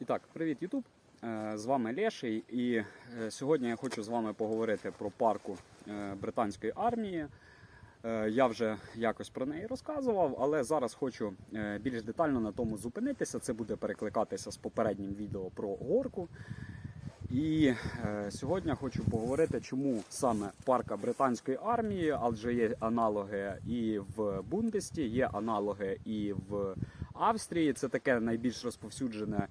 І так, привіт, Ютуб! З вами Леший, і е, сьогодні я хочу з вами поговорити про парку е, британської армії. Е, Я вже якось про неї розказував, але зараз хочу е, більш детально на тому зупинитися. Це буде перекликатися з попереднім відео про горку. І е, сьогодні хочу поговорити, чому саме парка британської армії, адже є аналоги і в Бундесті, є аналоги і в Австрії. Це таке найбільш розповсюджене е,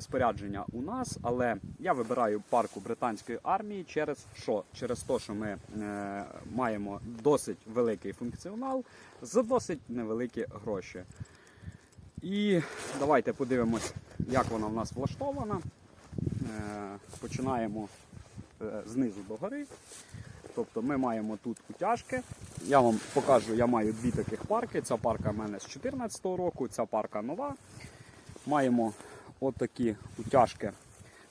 спорядження у нас. Але я вибираю парку британської армії через що? Через те, що ми е, маємо досить великий функціонал за досить невеликі гроші. І давайте подивимось, як вона в нас влаштована. Е, Починаємо е, знизу до гори. Тобто ми маємо тут утяжки. Я вам покажу, я маю дві таких парки. Ця парка в мене з 2014 року, ця парка нова. Маємо отакі утяжки.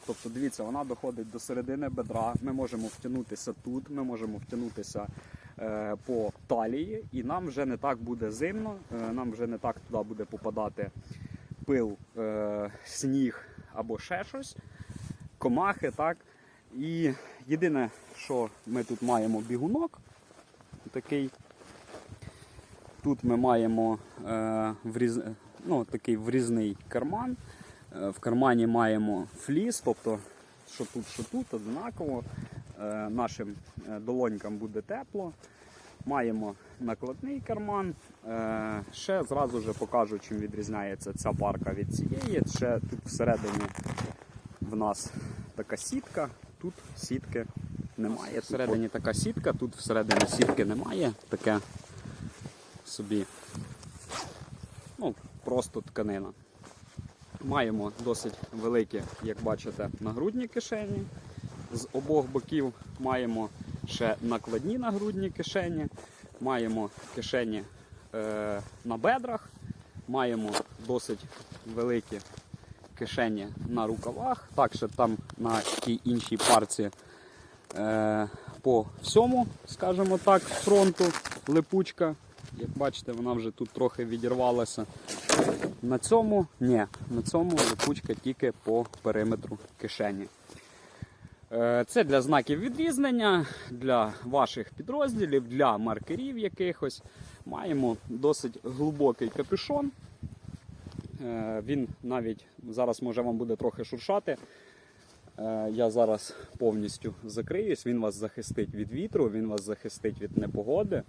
Тобто, дивіться, вона доходить до середини бедра. Ми можемо втягнутися тут, ми можемо втягнутися е, по талії, і нам вже не так буде зимно, е, нам вже не так туди буде попадати пил, е, сніг або ще щось, комахи. так. І єдине, що ми тут маємо бігунок такий. Тут ми маємо е, вріз... ну, такий врізний карман. Е, в кармані маємо фліс, тобто що тут, що тут, однаково. Е, нашим е, долонькам буде тепло. Маємо накладний карман. Ще зразу вже покажу, чим відрізняється ця парка від цієї. Ще тут всередині в нас така сітка, тут сітки немає. Всередині така сітка, тут всередині сітки немає. Таке собі ну, просто тканина. Маємо досить великі, як бачите, нагрудні кишені. З обох боків маємо ще накладні нагрудні кишені, маємо кишені е, на бедрах, маємо досить великі кишені на рукавах. Так що там на тій іншій парці е, по всьому, скажімо так, фронту липучка. Як бачите, вона вже тут трохи відірвалася. На цьому ні, на цьому липучка тільки по периметру кишені. Е, Це для знаків відрізнення, для ваших підрозділів, для маркерів якихось. Маємо досить глибокий капюшон. Е, Він навіть зараз може вам буде трохи шуршати. Е, Я зараз повністю закриюсь, він вас захистить від вітру, він вас захистить від непогоди.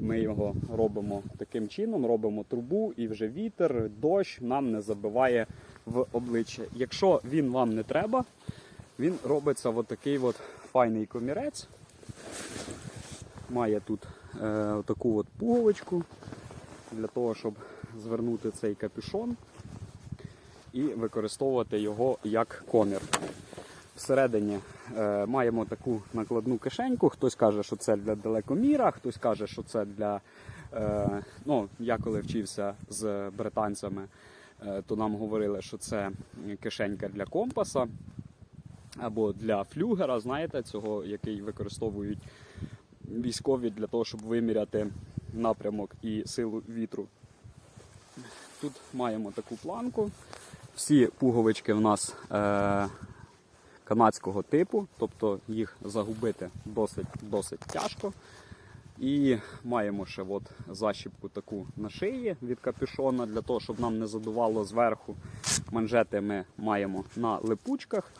Ми його робимо таким чином, робимо трубу і вже вітер, дощ нам не забиває в обличчя. Якщо він вам не треба, він робиться в такий от файний комірець. Має тут е, таку от пуговичку для того, щоб звернути цей капюшон і використовувати його як комір. Всередині е, маємо таку накладну кишеньку. Хтось каже, що це для далекоміра, хтось каже, що це для. Е, ну, я коли вчився з британцями, е, то нам говорили, що це кишенька для компаса або для флюгера, знаєте, цього, який використовують військові для того, щоб виміряти напрямок і силу вітру. Тут маємо таку планку. Всі пуговички в нас е, канадського типу, тобто їх загубити досить, досить тяжко. І маємо ще от защіпку таку на шиї від капюшона, для того, щоб нам не задувало зверху. Манжети ми маємо на липучках.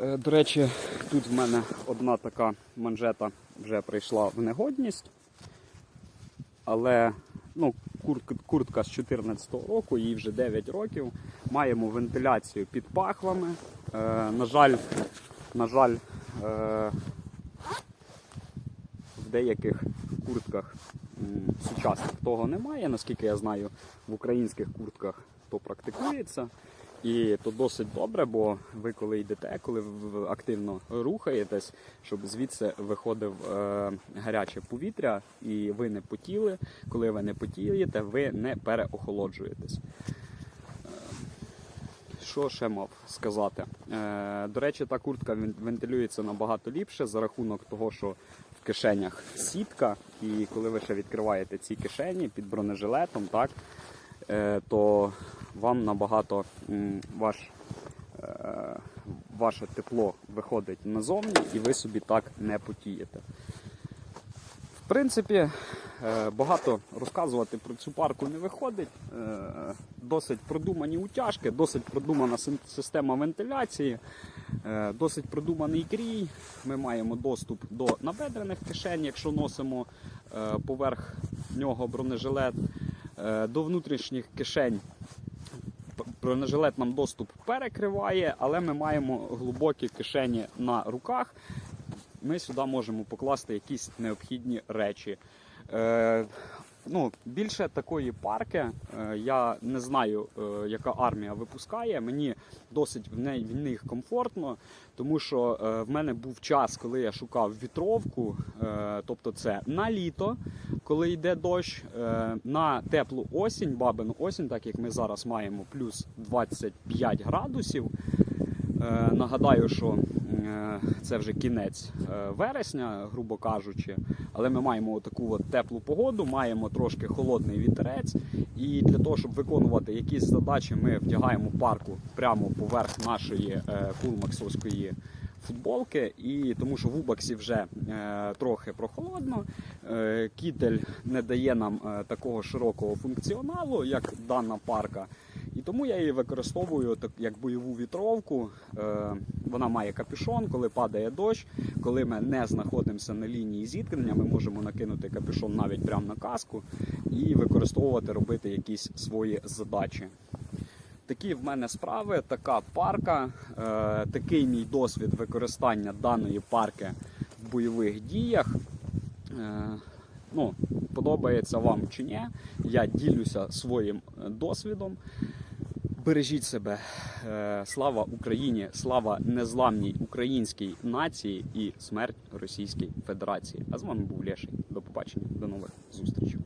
Е, До речі, тут в мене одна така манжета вже прийшла в негодність. Але ну, куртка, куртка з 2014 року, їй вже 9 років. Маємо вентиляцію під пахвами. Е, на жаль, на жаль, е, в деяких куртках сучасних того немає. Наскільки я знаю, в українських куртках то практикується. І то досить добре, бо ви коли йдете, коли активно рухаєтесь, щоб звідси виходив е, гаряче повітря, і ви не потіли. Коли ви не потієте, ви не переохолоджуєтесь. Що ще мав сказати? Е, до речі, та куртка вентилюється набагато ліпше за рахунок того, що в кишенях сітка, і коли ви ще відкриваєте ці кишені під бронежилетом, так, е, то вам набагато ваш, е, ваше тепло виходить назовні і ви собі так не потієте. В принципі, багато розказувати про цю парку не виходить. Е, Досить продумані утяжки, досить продумана система вентиляції, е, досить продуманий крій. Ми маємо доступ до набедрених кишень, якщо носимо е, поверх нього бронежилет, Е, до внутрішніх кишень. Бронежилет нам доступ перекриває, але ми маємо глибокі кишені на руках. Ми сюди можемо покласти якісь необхідні речі. Е, ну, більше такої парки е, я не знаю, е, яка армія випускає. Мені досить в, неї, в них комфортно, тому що в мене був час, коли я шукав вітровку, тобто це на літо, коли йде дощ, на теплу осінь, бабину осінь, так як ми зараз маємо плюс 25 градусів. Нагадаю, що це вже кінець е, вересня, грубо кажучи, але ми маємо таку от теплу погоду, маємо трошки холодний вітерець, і для того, щоб виконувати якісь задачі, ми вдягаємо парку прямо поверх нашої е, кулмаксовської футболки, і тому що в Убаксі вже е, трохи прохолодно. Е, кітель не дає нам е, такого широкого функціоналу, як дана парка. І тому я її використовую так, як бойову вітровку. Е, вона має капюшон, коли падає дощ. Коли ми не знаходимося на лінії зіткнення, ми можемо накинути капюшон навіть прямо на каску і використовувати, робити якісь свої задачі. Такі в мене справи, така парка, е, такий мій досвід використання даної парки в бойових діях. Е, ну, подобається вам чи ні, я ділюся своїм е, досвідом. Бережіть себе. Е, Слава Україні, слава незламній українській нації і смерть Російській Федерації. А з вами був Леший. До побачення, до нових зустрічей.